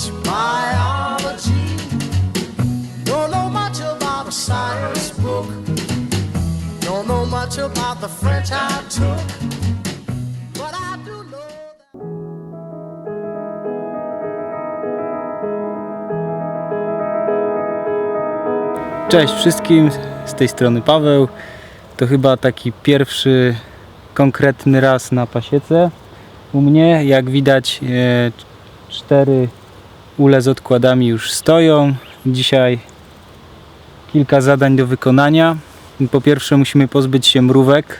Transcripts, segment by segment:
much biology. Don't know much about a science book. Don't know much about the French I took. Cześć wszystkim, z tej strony Paweł. To chyba taki pierwszy konkretny raz na pasiece u mnie. Jak widać, e, cztery ule z odkładami już stoją. Dzisiaj kilka zadań do wykonania. Po pierwsze, musimy pozbyć się mrówek,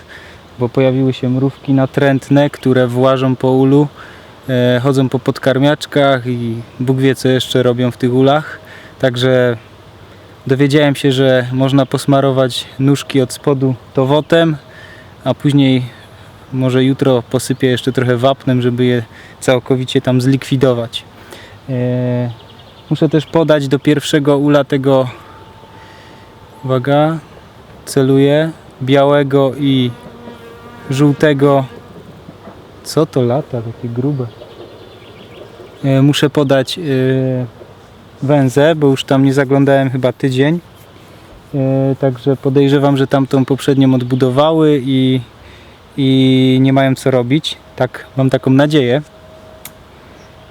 bo pojawiły się mrówki natrętne, które włażą po ulu, e, chodzą po podkarmiaczkach i Bóg wie, co jeszcze robią w tych ulach. Także Dowiedziałem się, że można posmarować nóżki od spodu towotem, a później może jutro posypię jeszcze trochę wapnem, żeby je całkowicie tam zlikwidować. Eee, muszę też podać do pierwszego ula tego, uwaga, celuję, białego i żółtego. Co to lata, takie grube. Eee, muszę podać eee, węzę, bo już tam nie zaglądałem chyba tydzień. E, także podejrzewam, że tamtą poprzednią odbudowały i, i nie mają co robić. Tak, mam taką nadzieję.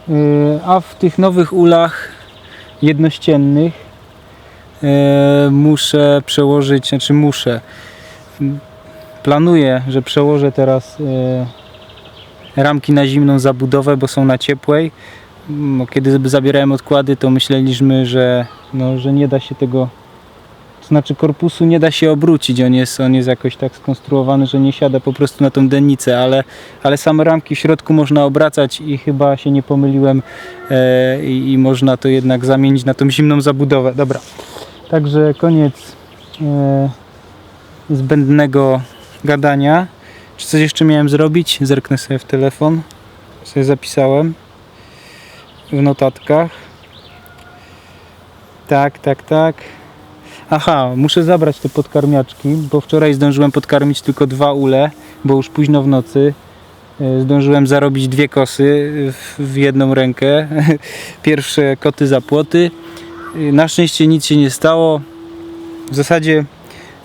E, a w tych nowych ulach jednościennych e, muszę przełożyć, znaczy muszę. Planuję, że przełożę teraz e, ramki na zimną zabudowę, bo są na ciepłej. Kiedy zabierałem odkłady, to myśleliśmy, że, no, że nie da się tego, znaczy korpusu nie da się obrócić, on jest, on jest jakoś tak skonstruowany, że nie siada po prostu na tą dennicę, ale, ale same ramki w środku można obracać i chyba się nie pomyliłem e, i, i można to jednak zamienić na tą zimną zabudowę. Dobra, także koniec e, zbędnego gadania. Czy coś jeszcze miałem zrobić? Zerknę sobie w telefon, sobie zapisałem w notatkach. Tak, tak, tak. Aha, muszę zabrać te podkarmiaczki, bo wczoraj zdążyłem podkarmić tylko dwa ule, bo już późno w nocy. E, Zdążyłem zarobić dwie kosy w- jedną rękę. Pierwsze koty za płoty. E, Na szczęście nic się nie stało. W zasadzie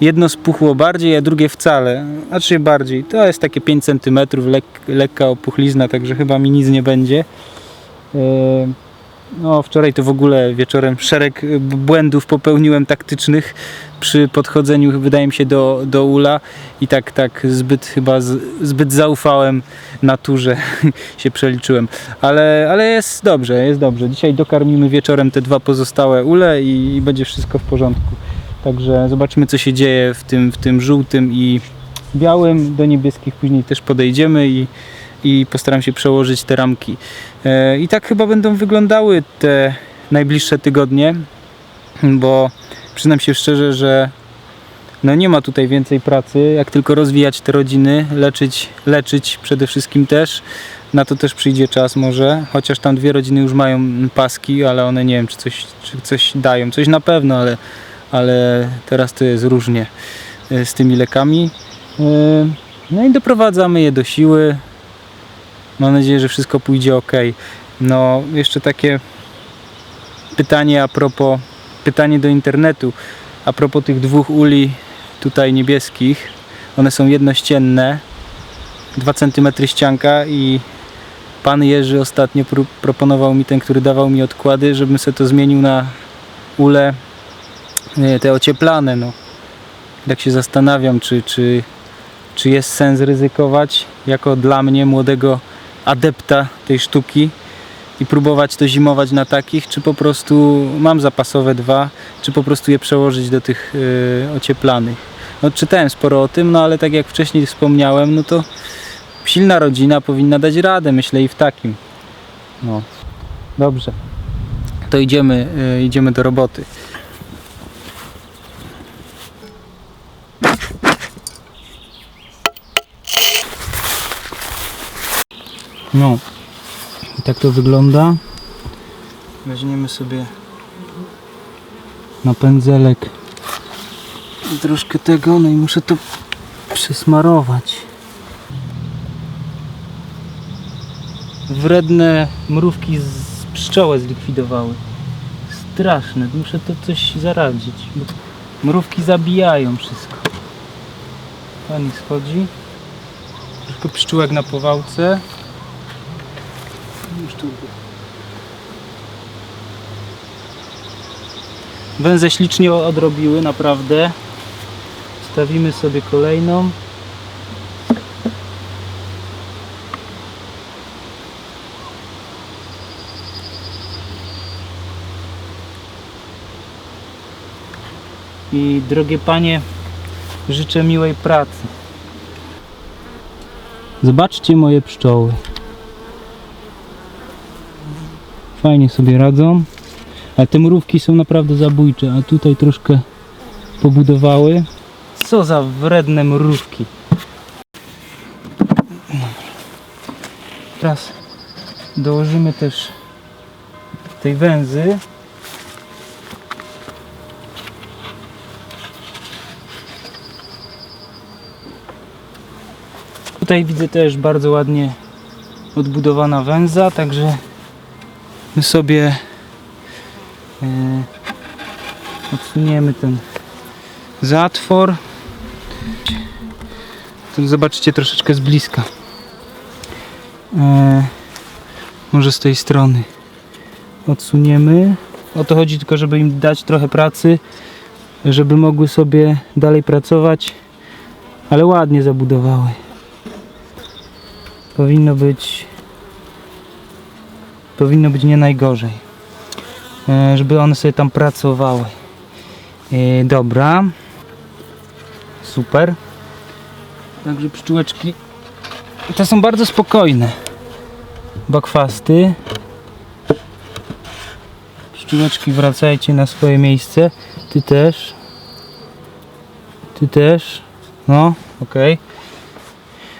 jedno spuchło bardziej, a drugie wcale. Znaczy bardziej. To jest takie 5 cm, lek, lekka opuchlizna, także chyba mi nic nie będzie. E, No, wczoraj to w ogóle wieczorem szereg y, błędów popełniłem taktycznych przy podchodzeniu, wydaje mi się, do, do ula i tak, tak zbyt chyba z, zbyt zaufałem naturze, się przeliczyłem. Ale, ale jest dobrze, jest dobrze. Dzisiaj dokarmimy wieczorem te dwa pozostałe ule i, i będzie wszystko w porządku. Także zobaczymy, co się dzieje w tym, w tym żółtym i białym. Do niebieskich później też podejdziemy i, i postaram się przełożyć te ramki. E, I tak chyba będą wyglądały te najbliższe tygodnie, bo przyznam się szczerze, że no nie ma tutaj więcej pracy, jak tylko rozwijać te rodziny, leczyć, leczyć przede wszystkim też. Na to też przyjdzie czas może, chociaż tam dwie rodziny już mają paski, ale one nie wiem, czy coś, czy coś dają. Coś na pewno, ale, ale teraz to jest różnie e, z tymi lekami. E, No i doprowadzamy je do siły, Mam nadzieję, że wszystko pójdzie ok. No, jeszcze takie pytanie a propos, pytanie do internetu. A propos tych dwóch uli tutaj niebieskich. One są jednościenne, 2 cm ścianka i pan Jerzy ostatnio proponował mi ten, który dawał mi odkłady, żebym sobie to zmienił na ule nie, te ocieplane. No. Tak się zastanawiam, czy, czy, czy jest sens ryzykować jako dla mnie młodego adepta tej sztuki i próbować to zimować na takich, czy po prostu mam zapasowe dwa, czy po prostu je przełożyć do tych yy, ocieplanych. No, czytałem sporo o tym, no ale tak jak wcześniej wspomniałem, no to silna rodzina powinna dać radę, myślę i w takim. No, dobrze. To idziemy, yy, idziemy do roboty. No, i tak to wygląda. Weźmiemy sobie na pędzelek troszkę tego, no i muszę to przysmarować. Wredne mrówki z pszczołę zlikwidowały. Straszne, muszę to coś zaradzić. Mrówki zabijają wszystko. Pani schodzi. Troszkę pszczółek na powałce. Tu. Węże ślicznie odrobiły, naprawdę. Stawimy sobie kolejną. I drogie panie, życzę miłej pracy. Zobaczcie moje pszczoły. Fajnie sobie radzą. Ale te mrówki są naprawdę zabójcze, a tutaj troszkę pobudowały. Co za wredne mrówki. Teraz dołożymy też tej węzy. Tutaj widzę też bardzo ładnie odbudowana węza, także my sobie e, odsuniemy ten zatwór. Tu zobaczycie troszeczkę z bliska. E, może z tej strony odsuniemy. O to chodzi tylko, żeby im dać trochę pracy, żeby mogły sobie dalej pracować, ale ładnie zabudowały. Powinno być powinno być nie najgorzej. E, żeby one sobie tam pracowały. E, dobra. Super. Także pszczółeczki te są bardzo spokojne. Bakwasty. Pszczółeczki wracajcie na swoje miejsce. Ty też. Ty też. No, okej.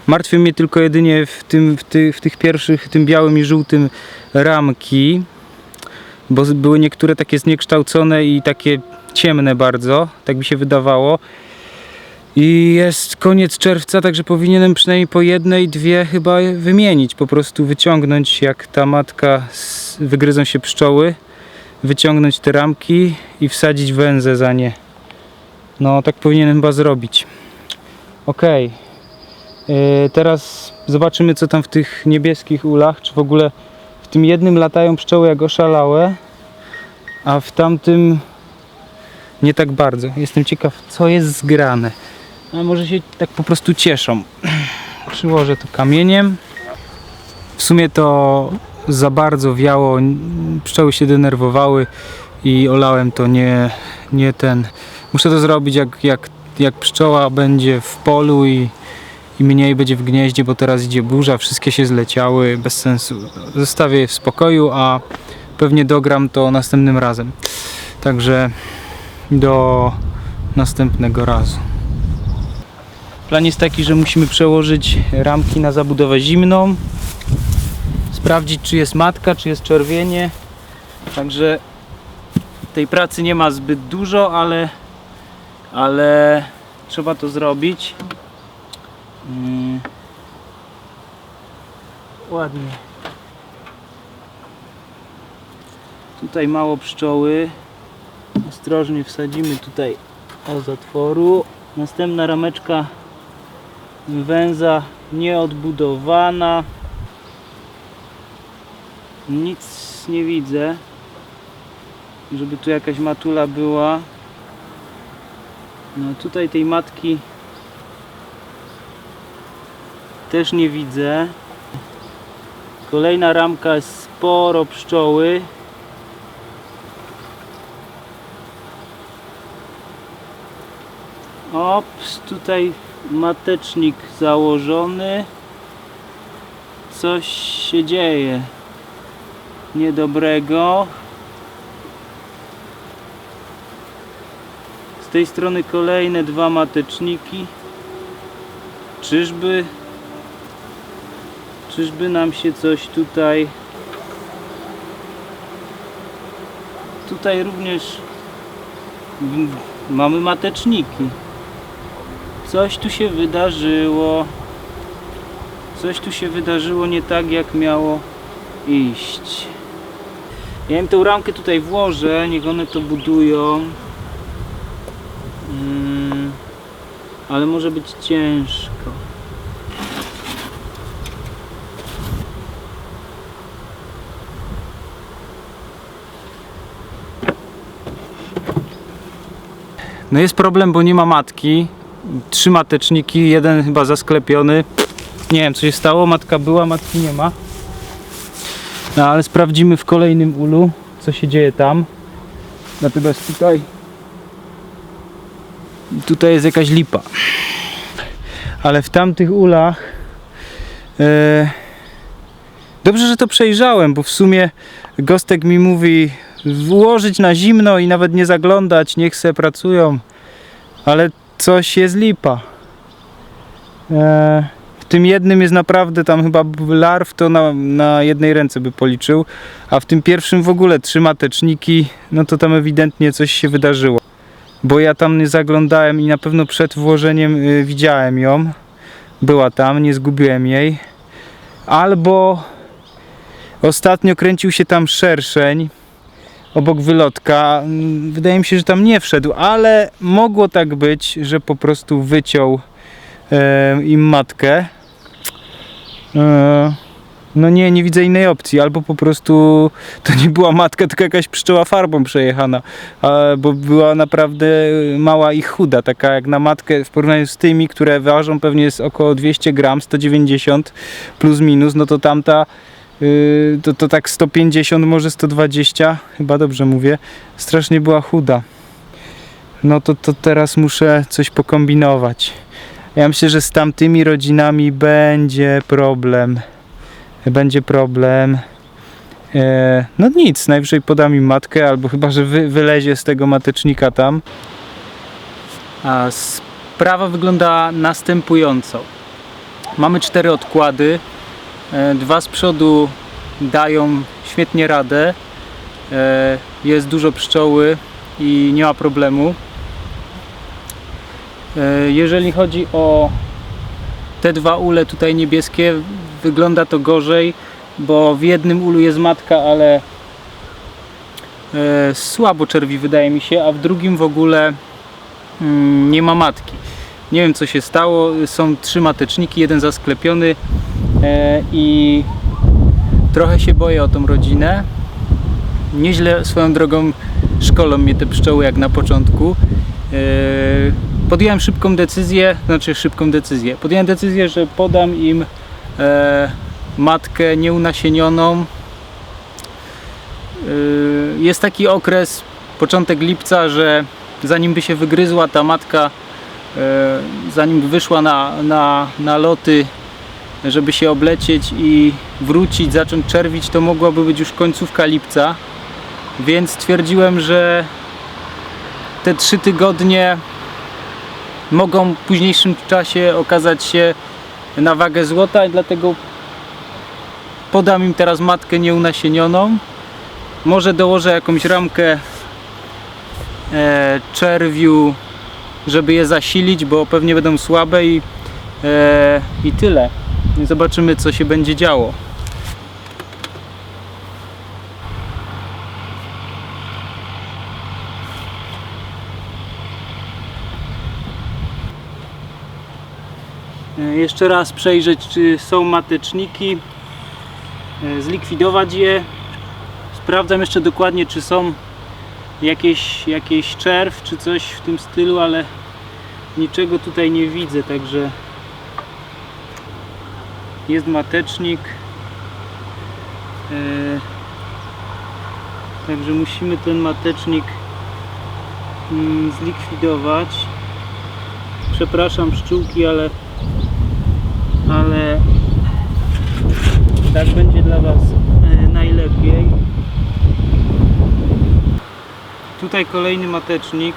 Martwią mnie tylko jedynie w, tym, w, ty, w tych pierwszych, tym białym i żółtym ramki, bo były niektóre takie zniekształcone i takie ciemne bardzo, tak mi się wydawało. I jest koniec czerwca, także powinienem przynajmniej po jednej, dwie chyba wymienić, po prostu wyciągnąć jak ta matka, wygryzą się pszczoły, wyciągnąć te ramki i wsadzić węzę za nie. No tak powinienem chyba zrobić. Okej. Yy, teraz zobaczymy co tam w tych niebieskich ulach, czy w ogóle w tym jednym latają pszczoły jak oszalałe, a w tamtym nie tak bardzo. Jestem ciekaw co jest zgrane. A może się tak po prostu cieszą. Przyłożę to kamieniem. W sumie to za bardzo wiało, pszczoły się denerwowały i olałem to nie, nie ten. Muszę to zrobić jak, jak, jak pszczoła będzie w polu i, i mniej będzie w gnieździe, bo teraz idzie burza, wszystkie się zleciały, bez sensu. Zostawię je w spokoju, a pewnie dogram to następnym razem. Także do następnego razu. Plan jest taki, że musimy przełożyć ramki na zabudowę zimną, sprawdzić czy jest matka, czy jest czerwienie. Także tej pracy nie ma zbyt dużo, ale, ale trzeba to zrobić. Mm. Ładnie. Tutaj mało pszczoły. Ostrożnie wsadzimy tutaj o zatworu. Następna rameczka węza nieodbudowana. Nic nie widzę. Żeby tu jakaś matula była. No tutaj tej matki też nie widzę. Kolejna ramka jest sporo pszczoły. Ops, tutaj matecznik założony. Coś się dzieje niedobrego. Z tej strony kolejne dwa mateczniki. Czyżby czyżby nam się coś tutaj tutaj również mamy mateczniki. Coś tu się wydarzyło. Coś tu się wydarzyło nie tak jak miało iść. Ja im tą ramkę tutaj włożę, niech one to budują. Mm, ale może być ciężko. No jest problem, bo nie ma matki. Trzy mateczniki, jeden chyba zasklepiony. Nie wiem co się stało, matka była, matki nie ma. No ale sprawdzimy w kolejnym ulu, co się dzieje tam. Natomiast tutaj tutaj jest jakaś lipa. Ale w tamtych ulach e, dobrze, że to przejrzałem, bo w sumie Gostek mi mówi włożyć na zimno i nawet nie zaglądać, niech se pracują. Ale coś jest lipa. E, w tym jednym jest naprawdę tam chyba larw to na, na jednej ręce by policzył, a w tym pierwszym w ogóle trzy mateczniki, no to tam ewidentnie coś się wydarzyło. Bo ja tam nie zaglądałem i na pewno przed włożeniem y, widziałem ją. Była tam, nie zgubiłem jej. Albo ostatnio kręcił się tam szerszeń obok wylotka. Wydaje mi się, że tam nie wszedł, ale mogło tak być, że po prostu wyciął e, im matkę. E, no nie, nie widzę innej opcji. Albo po prostu to nie była matka, tylko jakaś pszczoła farbą przejechana. A, bo była naprawdę mała i chuda, taka jak na matkę w porównaniu z tymi, które ważą pewnie jest około 200 gram, 190 plus minus, no to tamta to, to tak 150, może 120, chyba dobrze mówię, strasznie była chuda. No to, to teraz muszę coś pokombinować. Ja myślę, że z tamtymi rodzinami będzie problem. Będzie problem. E, no nic, najwyżej podam im matkę, albo chyba, że wy, wylezie z tego matecznika tam. A sprawa wygląda następująco. Mamy cztery odkłady. E, dwa z przodu dają świetnie radę. E, jest dużo pszczoły i nie ma problemu. E, jeżeli chodzi o te dwa ule tutaj niebieskie, wygląda to gorzej, bo w jednym ulu jest matka, ale słabo czerwi wydaje mi się, a w drugim w ogóle mm, nie ma matki. Nie wiem co się stało, są trzy mateczniki, jeden zasklepiony i trochę się boję o tą rodzinę. Nieźle swoją drogą szkolą mnie te pszczoły jak na początku. E, podjąłem szybką decyzję, znaczy szybką decyzję. Podjąłem decyzję, że podam im e, matkę nieunasienioną. Jest taki okres, początek lipca, że zanim by się wygryzła ta matka, e, zanim wyszła na, na, na loty, żeby się oblecieć i wrócić, zacząć czerwić, to mogłaby być już końcówka lipca. Więc stwierdziłem, że te trzy tygodnie mogą w późniejszym czasie okazać się na wagę złota i dlatego podam im teraz matkę nieunasienioną. Może dołożę jakąś ramkę e, czerwiu, żeby je zasilić, bo pewnie będą słabe i, e, i tyle. I zobaczymy co się będzie działo. E, Jeszcze raz przejrzeć, czy są mateczniki, e, zlikwidować je. Sprawdzam jeszcze dokładnie, czy są jakieś, jakieś czerw, czy coś w tym stylu, ale niczego tutaj nie widzę, także jest matecznik. E, Także musimy ten matecznik mm, zlikwidować. Przepraszam pszczółki, ale ale tak będzie dla Was e, najlepiej. Tutaj kolejny matecznik.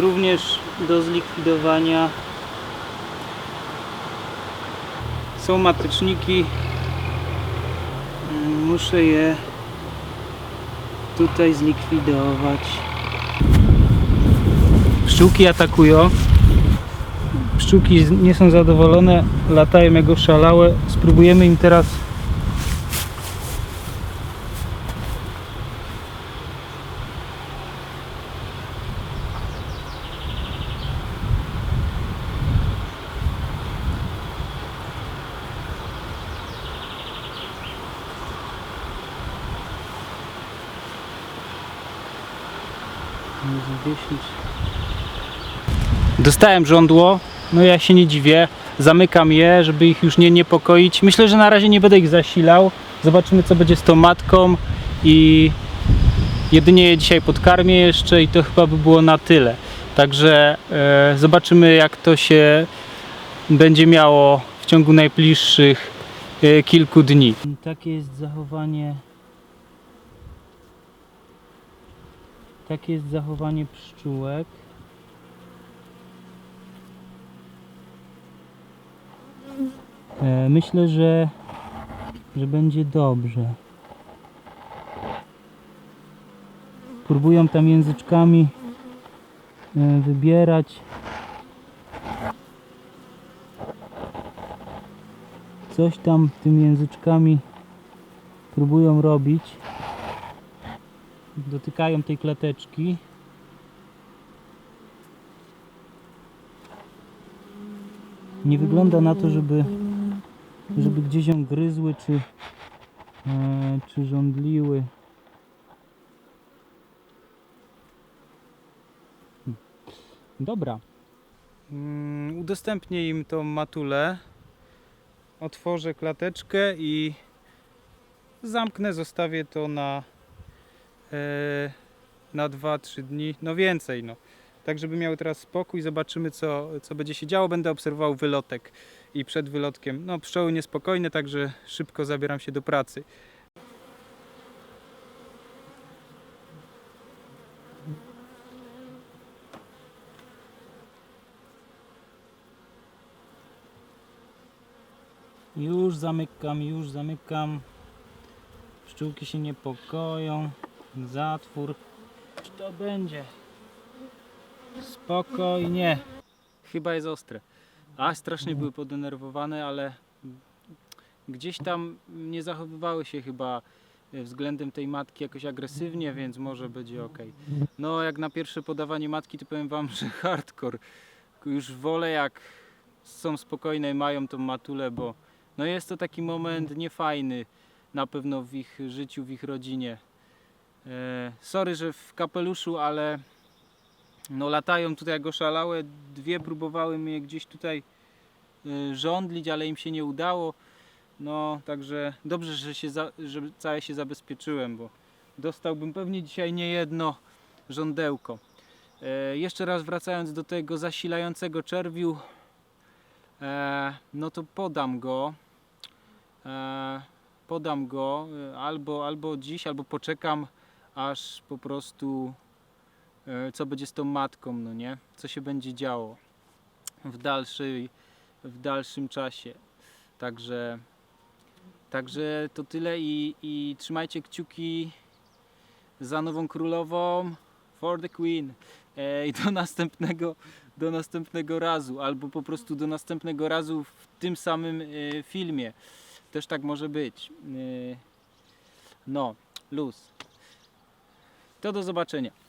Również do zlikwidowania. Są mateczniki. Mm, Muszę je tutaj zlikwidować. Pszczółki atakują. Pszczółki nie są zadowolone, latają jak oszalałe. Spróbujemy im teraz Dostałem żądło, no ja się nie dziwię. Zamykam je, żeby ich już nie niepokoić. Myślę, że na razie nie będę ich zasilał. Zobaczymy, co będzie z tą matką i jedynie je dzisiaj podkarmię jeszcze i to chyba by było na tyle. Także e, zobaczymy, jak to się będzie miało w ciągu najbliższych e, kilku dni. Takie jest zachowanie. Takie jest zachowanie pszczółek. Myślę, że, że będzie dobrze. Próbują tam języczkami e, wybierać. Coś tam tymi języczkami próbują robić. Dotykają tej klateczki. Nie wygląda na to, żeby, żeby gdzieś ją gryzły, czy, e, czy żądliły. Hmm. Dobra. Mm, udostępnię im tą matulę. Otworzę klateczkę i zamknę, zostawię to na, e, na 2-3 dni, no więcej, no. Tak, żeby miały teraz spokój, zobaczymy co, co będzie się działo. Będę obserwował wylotek i przed wylotkiem. No, pszczoły niespokojne, także szybko zabieram się do pracy. Już zamykam, już zamykam. Pszczółki się niepokoją. Zatwór. To będzie? Spokojnie. Chyba jest ostre. A strasznie były podenerwowane, ale gdzieś tam nie zachowywały się chyba względem tej matki jakoś agresywnie, więc może będzie ok. No, jak na pierwsze podawanie matki, to powiem wam, że hardcore. Już wolę jak są spokojne i mają tą matulę, bo no jest to taki moment niefajny na pewno w ich życiu, w ich rodzinie. E, sorry, że w kapeluszu, ale no latają tutaj jak oszalałe. Dwie próbowały mnie gdzieś tutaj y, żądlić, ale im się nie udało. No, także dobrze, że się za, że całe się zabezpieczyłem, bo dostałbym pewnie dzisiaj nie jedno żądełko. E, jeszcze raz wracając do tego zasilającego czerwiu, e, no to podam go. E, podam go e, albo, albo dziś, albo poczekam, aż po prostu co będzie z tą matką, no nie? Co się będzie działo w, dalszej, w dalszym czasie. Także, także to tyle i, i trzymajcie kciuki za nową królową for the queen e, i do następnego, do następnego razu albo po prostu do następnego razu w tym samym e, filmie. Też tak może być. E, no, luz. To do zobaczenia.